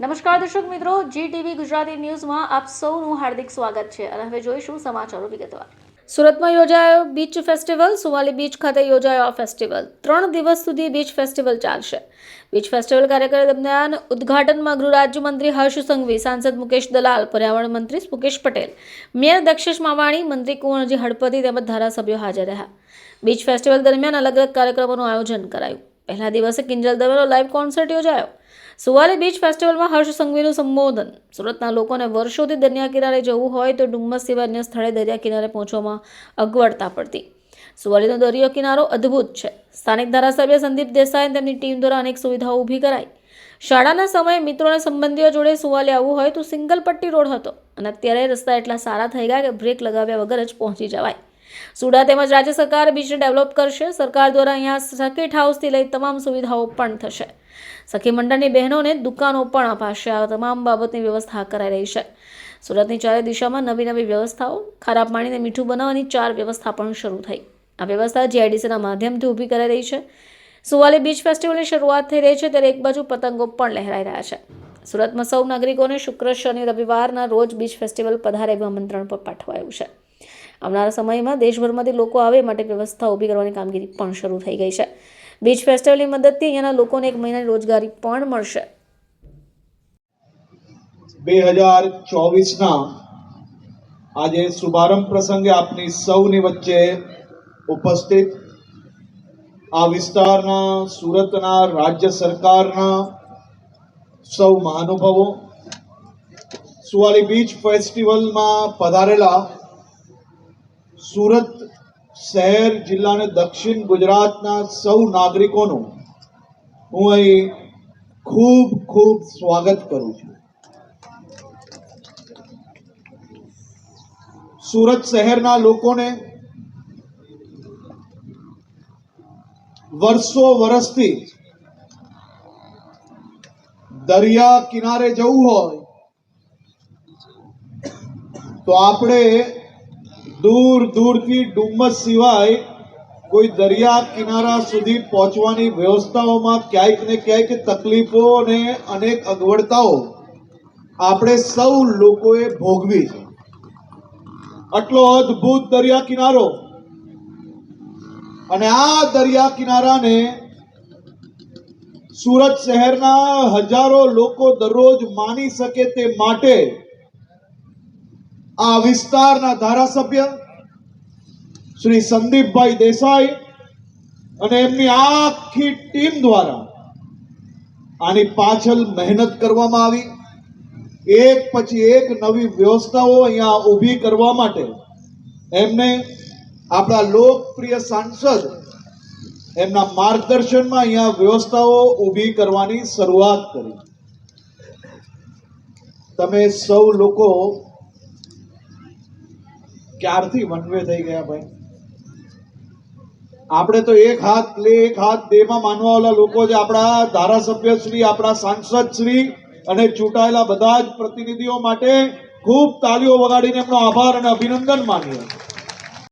નમસ્કાર દર્શક મિત્રો જી ટીવી ગુજરાતી ન્યૂઝમાં આપ સૌનું હાર્દિક સ્વાગત છે અને હવે જોઈશું સમાચારો વિગતવાર. સુરતમાં યોજાયો બીચ ફેસ્ટિવલ, સુવાલી બીચ ખાતે યોજાયો આ ફેસ્ટિવલ. ત્રણ દિવસ સુધી બીચ ફેસ્ટિવલ ચાલશે. બીચ ફેસ્ટિવલ કાર્યક્રમ દરમિયાન ઉદ્ઘાટનમાં ગૃહ રાજ્યમંત્રી હર્ષ સંઘવી, સાંસદ મુકેશ દલાલ, પર્યાવરણ મંત્રી મુકેશ પટેલ, મેયર દક્ષેશ માવાણી, મંત્રી કુંવરજી હડપતિ તેમજ ધારાસભ્યો હાજર રહ્યા. બીચ ફેસ્ટિવલ દરમિયાન અલગ અલગ કાર્યક્રમોનું આયોજન કરાયું. પહેલા દિવસે કિંજલ દવેનો લાઈવ કોન્સર્ટ યોજાયો. સુવાલી બીચ ફેસ્ટિવલમાં હર્ષ સંઘવીનું સંબોધન. સુરતના લોકોને વર્ષોથી દરિયા કિનારે જવું હોય તો ડુમ્મસ સિવાય અન્ય સ્થળે દરિયા કિનારે પહોંચવામાં અગવડતા પડતી. સુવાલીનો દરિયો કિનારો અદ્ભુત છે. સ્થાનિક ધારાસભ્ય સંદીપ દેસાઈ તેમની ટીમ દ્વારા અનેક સુવિધાઓ ઊભી કરાઈ. શાળાના સમયે મિત્રો અને સંબંધીઓ જોડે સુવાલી આવવું હોય તો સિંગલ પટ્ટી રોડ હતો. અને અત્યારે રસ્તા એટલા સારા થઈ ગયા કે બ્રેક લગાવ્યા વગર જ પહોંચી જવાય. સુડા તેમજ રાજ્ય સરકાર બીચને ડેવલપ કરશે. સરકાર દ્વારા અહીંયા સર્કિટ હાઉસથી લઈ તમામ સુવિધાઓ પણ થશે. સખી મંડળની બહેનોને દુકાનો પણ અપાશે. આ તમામ બાબતની વ્યવસ્થા કરાઈ રહી છે. સુરતની ચારે દિશામાં નવી નવી વ્યવસ્થાઓ, ખરાબ પાણીને મીઠું બનાવવાની ચાર વ્યવસ્થા પણ શરૂ થઈ. આ વ્યવસ્થા જીઆઈડીસીના માધ્યમથી ઊભી કરાઈ રહી છે. સુવાલી બીચ ફેસ્ટિવલની શરૂઆત થઈ રહી છે. ત્યારે એક બાજુ પતંગો પણ લહેરાઈ રહ્યા છે. સુરતમાં સૌ નાગરિકોને શુક્ર, શનિ, રવિવારના રોજ બીચ ફેસ્ટિવલ પધારે આમંત્રણ પર પાઠવાયું છે. આવનારા સમયમાં દેશભરમાંથી લોકો આવે માટે વ્યવસ્થા ઊભી કરવાની કામગીરી પણ શરૂ થઈ ગઈ છે. બીચ ફેસ્ટિવલની મદદથી અહીંયાના લોકોને એક મહિનાની રોજગારી પણ મળશે. બે હજાર ચોવીસના આજે શુભારંભ પ્રસંગે આપની સૌની વચ્ચે ઉપસ્થિત આ વિસ્તારના, સુરતના રાજ્ય સરકારના સૌ મહાનુભાવો સુવાલી બીચ ફેસ્ટિવલમાં પધારેલા સુરત શહેર જિલ્લા અને દક્ષિણ ગુજરાતના સૌ નાગરિકોનું હું અહીં ખૂબ ખૂબ સ્વાગત કરું છું. સુરત શહેરના લોકોને વર્ષો વર્ષથી દરિયા કિનારે જવું હોય તો આપણે દૂર દૂરથી ડુમ્મસ સિવાય કોઈ દરિયા કિનારા સુધી પહોંચવાની વ્યવસ્થાઓમાં ક્યાંક ને ક્યાંક તકલીફો અને અનેક અગવડતાઓ આપણે સૌ લોકોએ ભોગવી છે. આટલો અદ્ભુત દરિયા કિનારો અને આ દરિયા કિનારાને સુરત શહેરના હજારો લોકો દરરોજ માની શકે તે માટે આ વિસ્તારના ધારાસભ્ય શ્રી સંદીપભાઈ દેસાઈ અને એમની આખી ટીમ દ્વારા આની પાછળ મહેનત કરવામાં આવી. એક પછી એક નવી વ્યવસ્થાઓ અહીંયા ઊભી કરવા માટે એમને આપણા લોકપ્રિય સાંસદ એમના માર્ગદર્શનમાં અહીંયા વ્યવસ્થાઓ ઊભી કરવાની શરૂઆત કરી. તમે સૌ લોકો ક્યારથી વનવે થઈ ગયા ભાઈ? આપણે તો એક હાથ લે, એક હાથ દેમાં માનવાવાળા લોકો જે આપણા ધારાસભ્ય શ્રી, આપણા સાંસદ શ્રી અને ચૂંટાયેલા બધા જ પ્રતિનિધિઓ માટે ખૂબ તાલીઓ વગાડીને એમનો આભાર અને અભિનંદન માનીએ.